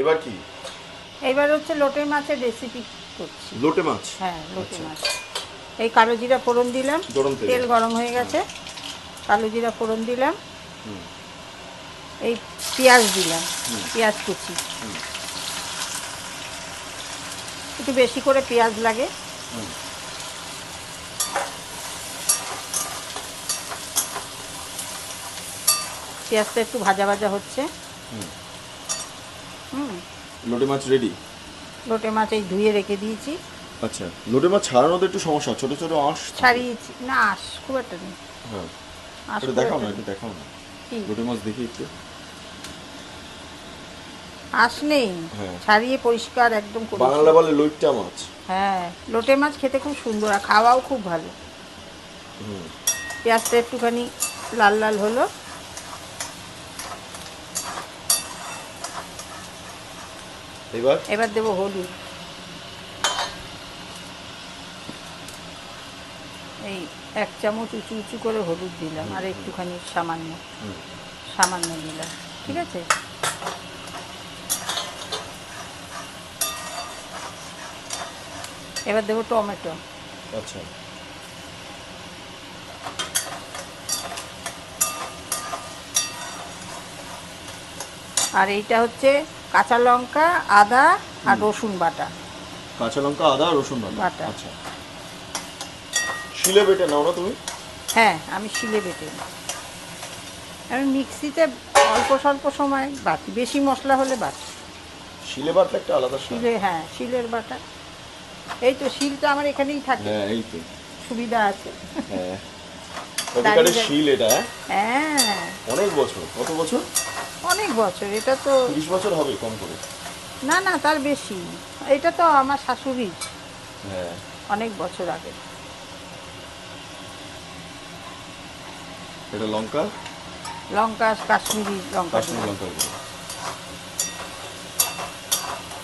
এবার কি? এইবার হচ্ছে লোটে মাছের রেসিপি করছি। লোটে মাছ? হ্যাঁ লোটে আচ্ছা। মাছ। এই কালো জিরা ফোড়ন দিলাম। তেল। গরম হয়ে গেছে। কালো জিরা ফোড়ন দিলাম। এই পেঁয়াজ দিলাম পেঁয়াজ কুচি। একটু বেশি করে পেঁয়াজ লাগে। পেঁয়াজটা একটু ভাজা ভাজা হচ্ছে। হুম। লোটে মাছ রেডি লোটে মাছ এই ধুয়ে রেখে দিয়েছি। আচ্ছা লোটে মাছ ছাড়ানোতে একটু সমস্যা ছোট ছোট আঁশ ছাড়িয়েছি। না আস খুব একটা নেই। হ্যাঁ। আঁশ একটু দেখাও না। একটু দেখাও না? লোটে মাছ দেখি একটু। আঁশ নেই? হ্যাঁ। ছাড়িয়ে পরিষ্কার একদম বাংলা বলে লইট্টা মাছ। হ্যাঁ লোটে মাছ খেতে খুব সুন্দর আর খাওয়াও খুব ভালো। হুম। পেঁয়াজটা একটুখানি লাল লাল হলো। এবার? এবার দেবো হলুদ। এই এক চামচ উঁচু উঁচু করে হলুদ দিলাম আর একটুখানি সামান্য। সামান্য দিলাম ঠিক আছে? এবার দেবো টমেটো। আচ্ছা। আর এইটা হচ্ছে কাঁচা লঙ্কা আদা আর রসুন বাটা। কাঁচা লঙ্কা আদা রসুন বাটা। বাটা। আচ্ছা। শিলে বেটে নাও না তুমি? হ্যাঁ আমি শিলে বেটে আমি মিক্সিতে অল্প স্বল্প সময় বাটি বেশি মশলা হলে বাটি। শিলে বাটলে একটা আলাদা শিলে হ্যাঁ শিলের বাটা। এই তো শিল তো আমার এখানেই থাকে। হ্যাঁ এই তো। সুবিধা আছে। হ্যাঁ। শিল এটা হ্যাঁ? হ্যাঁ। অনেক বছর কত বছর? অনেক বছর এটা তো বিশ বছর হবে কম করে। না না তার বেশি। এটা তো আমার শাশুড়ি। হ্যাঁ। অনেক বছর আগে। এটা লঙ্কা? লঙ্কা কাশ্মীরি লঙ্কা কাশ্মীর লঙ্কা।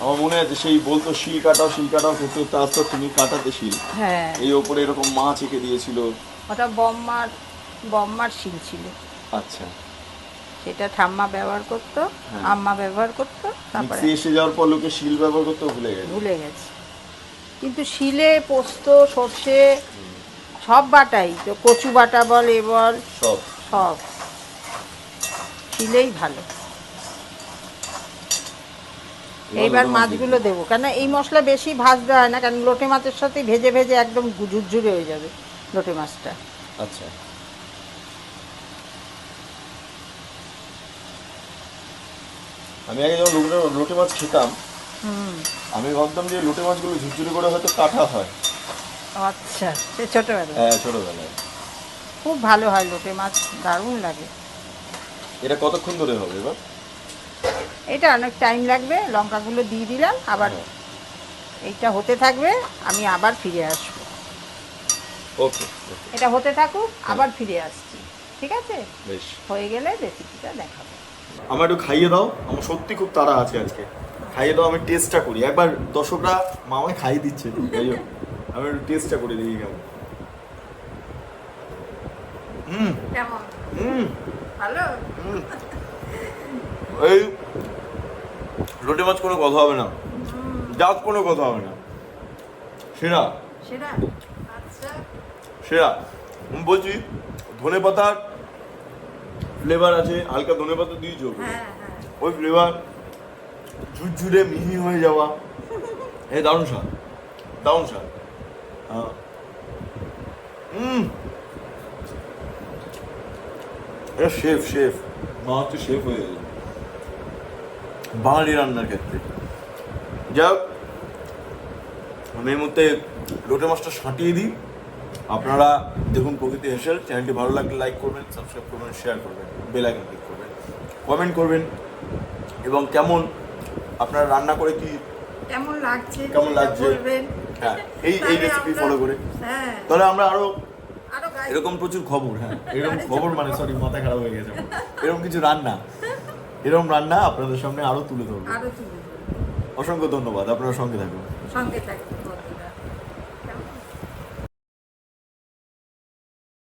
আমার মনে আছে সেই বলতো শিল কাটাও শিল কাটাও করতে করতে আস্তে তুমি কাটাতে শিল। হ্যাঁ। এই ওপরে এরকম মাছ এঁকে দিয়েছিল। ওটা বম্মার বম্মার শিল ছিল। আচ্ছা। সেটা ঠাম্মা ব্যবহার করতো হ্যাঁ। আম্মা ব্যবহার করতো তারপরে এসে যাওয়ার পর লোকে শিল ব্যবহার করতে ভুলে গেছে। ভুলে গেছে। কিন্তু শিলে পোস্ত সর্ষে সব বাটাই তো কচু বাটা বল এ বল সব। সব। শিলেই ভালো। এইবার মাছগুলো দেবো কেন এই মশলা বেশি ভাজতে হয় না কারণ লোটে মাছের সাথে ভেজে ভেজে একদম ঝুরঝুরে হয়ে যাবে লোটে মাছটা। আচ্ছা। আমি আগে যখন লোটে লোটে মাছ খেতাম হুম। আমি ভাবতাম যে লোটে মাছগুলো ঝুরঝুরি করে হয়তো কাটা হয়। আচ্ছা সে ছোটোবেলা হ্যাঁ ছোটবেলায়। খুব ভালো হয় লোটে মাছ দারুণ লাগে। এটা কতক্ষণ ধরে হবে এবার? এটা অনেক টাইম লাগবে লঙ্কাগুলো দিয়ে দিলাম আবার হ্যাঁ। এইটা হতে থাকবে আমি আবার ফিরে আসব। ওকে ওকে। এটা হতে থাকুক আবার ফিরে আসছি ঠিক আছে? বেশ। হয়ে গেলে রেসিপিটা দেখাবো। আমার একটু খাইয়ে দাও। আমার সত্যি খুব তাড়া আছে আজকে। খাইয়ে দাও আমি টেস্টটা করি। একবার দর্শকরা মামায় খাইয়ে দিচ্ছে। যাই হোক আমি একটু টেস্টটা করে দেখি কেমন। হুম। হুম। ভালো। এই লোটে মাছ কোনো কথা হবে না। জাত কোনো কথা হবে না। সেরা। সেটা আচ্ছা। সেরা। বলছি ধনে পাতার ফ্লেভার আছে হালকা ধনে পাতা দিয়েছ হ্যাঁ হ্যাঁ। ওই ফ্লেভার ঝুরঝুরে মিহি হয়ে যাওয়া। এ দারুণ স্বাদ। দারুণ স্বাদ। হ্যাঁ হুম এটা শেফ শেফ মা হচ্ছে শেফ হয়ে গেল। বাঙালি রান্নার ক্ষেত্রে। যাক আমি এই মুহূর্তে লোটে মাছটা সাঁটিয়ে দিই। আপনারা দেখুন প্রকৃতি হেসেল চ্যানেলটি ভালো লাগলে লাইক করবেন সাবস্ক্রাইব করবেন শেয়ার করবেন বেল আইকন ক্লিক করবেন কমেন্ট করবেন এবং কেমন আপনারা রান্না করে কি কেমন লাগছে কেমন লাগছে? হ্যাঁ এই এই রেসিপি আমরা- ফলো করে। হ্যাঁ। তাহলে আমরা আরও আরও এরকম প্রচুর খবর হ্যাঁ। এরকম খবর মানে সরি মাথা খারাপ হয়ে গেছে এরকম কিছু রান্না। এরকম রান্না আপনাদের সামনে আরও তুলে ধরবো। আরও তুলে ধরবো। অসংখ্য ধন্যবাদ আপনারা সঙ্গে থাকুন। সঙ্গে হবে